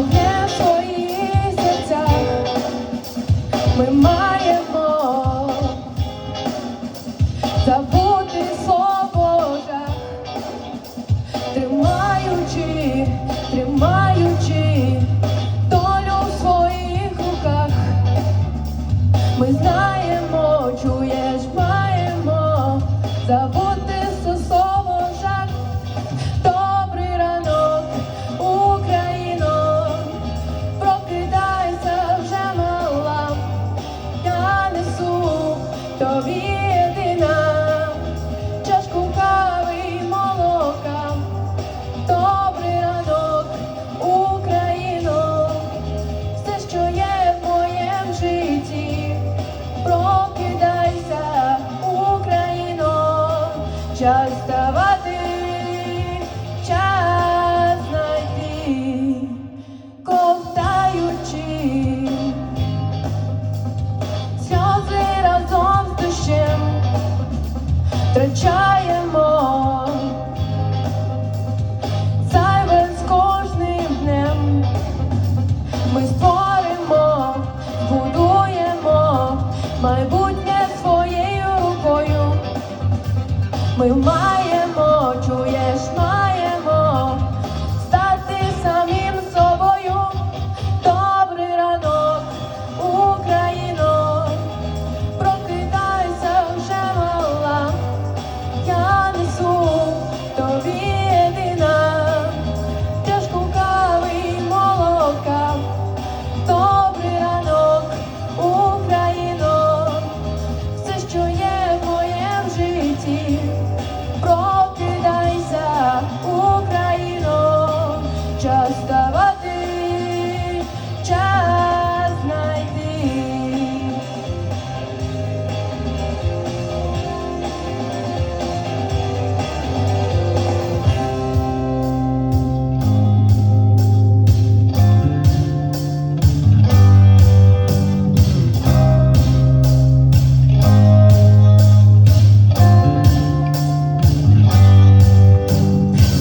є в своїх серцях, ми маємо тобі чашку кави і молока. Добрий ранок, Україно, все, що є в моєму житті, прокидайся, Україно, час ставати, втрачаємо зайве з кожним днем. Ми створимо, будуємо майбутнє своєю рукою. Ми маємо, чуєш,